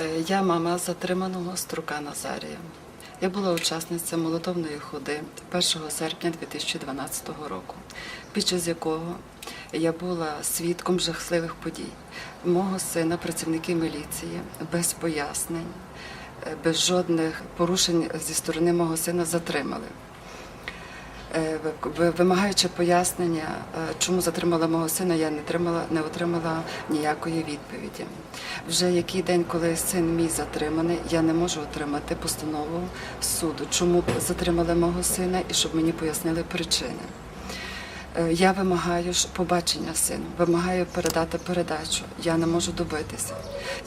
Е, Я мама затриманого Струка Назарія. Я була учасниця молотовної ходи 1 серпня 2012 року, під час якого я була свідком жахливих подій. Мого сина працівники міліції без пояснень, е, без жодних порушень зі сторони мого сина затримали. Е, ви- Вимагаючи пояснення, е, чому затримала мого сина, я не отримала, не отримала ніякої відповіді. Вже який день, коли син мій затриманий, я не можу отримати постанову суду, чому затримали мого сина і щоб мені пояснили причини. Е, Я вимагаю побачення сину, вимагаю передати передачу. Я не можу добитися.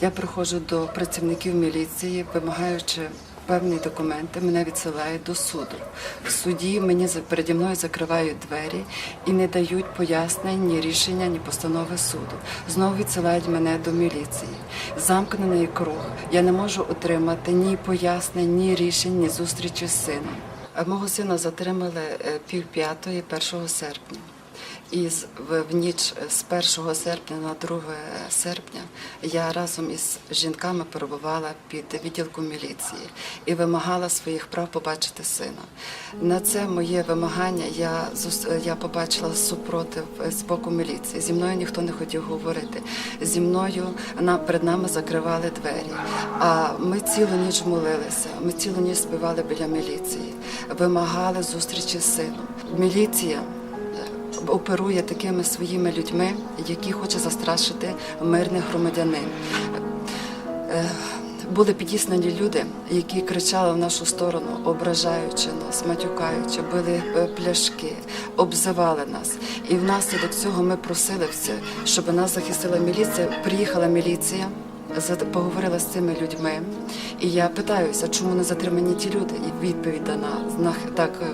Я приходжу до працівників міліції, вимагаючи певні документи, мене відсилають до суду. В суді мені переді мною закривають двері і не дають пояснень, ні рішення, ні постанови суду. Знову відсилають мене до міліції. Замкнений круг. Я не можу отримати ні пояснень, ні рішень, ні зустрічі з сином. Мого сина затримали е, пів п'ятої 1 серпня. І з- в, ніч з 1 серпня на 2 серпня я разом із жінками перебувала під відділком міліції і вимагала своїх прав побачити сина. На це моє вимагання я, я побачила супротив з боку міліції. Зі мною ніхто не хотів говорити. Зі мною на, перед нами закривали двері. А ми цілу ніч молилися, ми цілу ніч співали біля міліції, вимагали зустрічі з сином. Міліція оперує такими своїми людьми, які хоче застрашити мирних громадянин. Е, Були підіснені люди, які кричали в нашу сторону, ображаючи нас, матюкаючи, били е, пляшки, обзивали нас. І внаслідок цього ми просили все, щоб нас захистила міліція. Приїхала міліція, поговорила з цими людьми. І я питаюся, чому не затримані ті люди? І відповідь дана так е,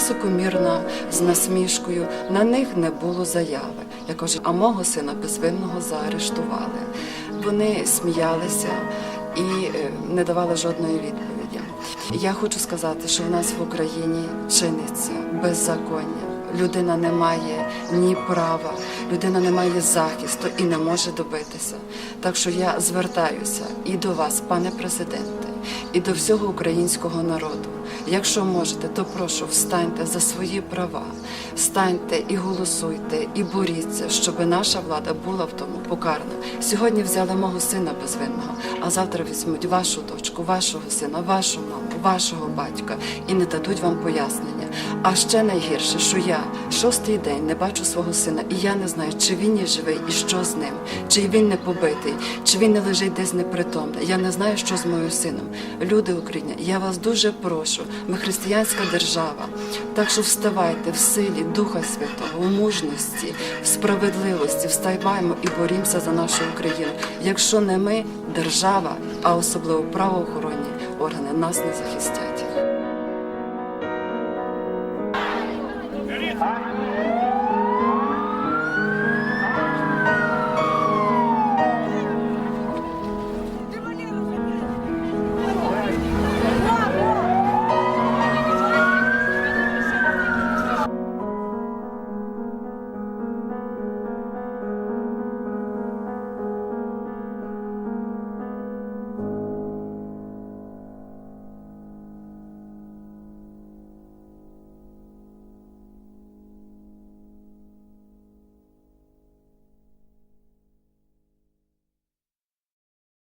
високомірна, з насмішкою. На них не було заяви. Я кажу, а мого сина безвинного заарештували. Вони сміялися і е, не давали жодної відповіді. Я хочу сказати, що в нас в Україні чиниться беззаконня. Людина не має ні права, людина не має захисту і не може добитися. Так що я звертаюся і до вас, пане президенте, і до всього українського народу. Якщо можете, то прошу встаньте за свої права, встаньте і голосуйте, і боріться, щоб наша влада була в тому покарана. Сьогодні взяли мого сина безвинного, а завтра візьмуть вашу дочку, вашого сина, вашу маму, вашого батька і не дадуть вам пояснення. А ще найгірше, що я шостий день не бачу свого сина, і я не знаю, чи він є живий і що з ним, чи він не побитий, чи він не лежить десь непритомний. Я не знаю, що з моїм сином. Люди України, я вас дуже прошу. Ми християнська держава. Так що вставайте в силі Духа Святого, в мужності, в справедливості, вставаємо і борімося за нашу Україну. Якщо не ми, держава, а особливо правоохоронні органи нас не захистять. Bye.